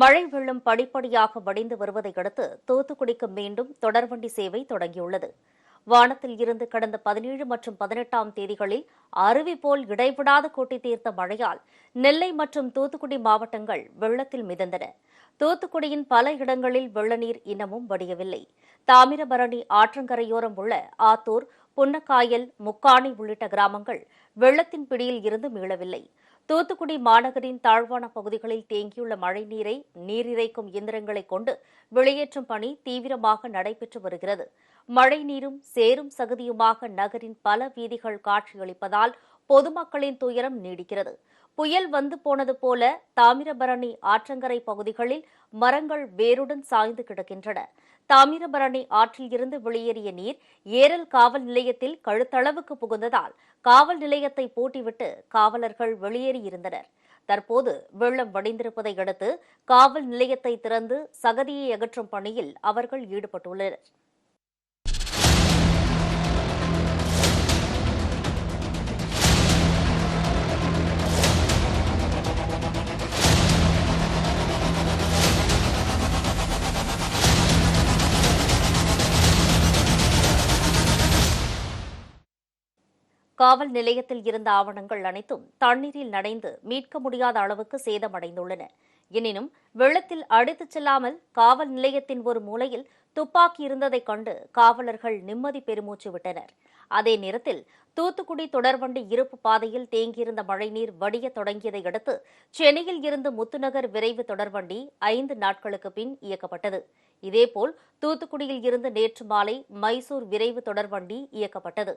மழை வெள்ளம் படிப்படியாக வடிந்து வருவதையடுத்து தூத்துக்குடிக்கு மீண்டும் தொடர்வண்டி சேவை தொடங்கியுள்ளது. வானத்தில் இருந்து கடந்த பதினேழு மற்றும் பதினெட்டாம் தேதிகளில் அருவி போல் இடைவிடாது கொட்டி தீர்த்த மழையால் நெல்லை மற்றும் தூத்துக்குடி மாவட்டங்கள் வெள்ளத்தில் மிதந்தன. தூத்துக்குடியின் பல இடங்களில் வெள்ளநீர் இன்னமும் வடியவில்லை. தாமிரபரணி ஆற்றங்கரையோரம் உள்ள ஆத்தூர் புன்னக்காயல் முக்காணி உள்ளிட்ட கிராமங்கள் வெள்ளத்தின் பிடியில் இருந்து மீளவில்லை. தூத்துக்குடி மாநகரின் தாழ்வான பகுதிகளில் தேங்கியுள்ள மழைநீரை நீரிறைக்கும் இயந்திரங்களை கொண்டு வெளியேற்றும் பணி தீவிரமாக நடைபெற்று வருகிறது. மழைநீரும் சேரும் சகதியுமாக நகரின் பல வீதிகள் காட்சியளிப்பதால் பொதுமக்களின் துயரம் நீடிக்கிறது. புயல் வந்து போனது போல தாமிரபரணி ஆற்றங்கரை பகுதிகளில் மரங்கள் வேருடன் சாய்ந்து கிடக்கின்றன. தாமிரபரணி ஆற்றில் இருந்து வெளியேறிய நீர் ஏரல் காவல் நிலையத்தில் கழுத்தளவுக்கு புகுந்ததால் காவல் நிலையத்தை பூட்டிவிட்டு காவலர்கள் வெளியேறியிருந்தனர். தற்போது வெள்ளம் வடிந்திருப்பதை அடுத்து காவல் நிலையத்தை திறந்து சகதியை அகற்றும் பணியில் அவர்கள் ஈடுபட்டுள்ளனர். காவல் நிலையத்தில் இருந்த ஆவணங்கள் அனைத்தும் தண்ணீரில் நனைந்து மீட்க முடியாத அளவுக்கு சேதமடைந்துள்ளன. எனினும் வெள்ளத்தில் அடித்துச் செல்லாமல் காவல் நிலையத்தின் ஒரு மூலையில் துப்பாக்கி இருந்ததைக் கண்டு காவலர்கள் நிம்மதி பெருமூச்சு விட்டனர். அதே நேரத்தில் தூத்துக்குடி தொடர்வண்டி இருப்பு பாதையில் தேங்கியிருந்த மழைநீர் வடிய தொடங்கியதை அடுத்து சென்னையில் இருந்து முத்துநகர் விரைவு தொடர்வண்டி ஐந்து நாட்களுக்கு பின் இயக்கப்பட்டது. இதேபோல் தூத்துக்குடியில் இருந்து நேற்று மாலை மைசூர் விரைவு தொடர்வண்டி இயக்கப்பட்டது.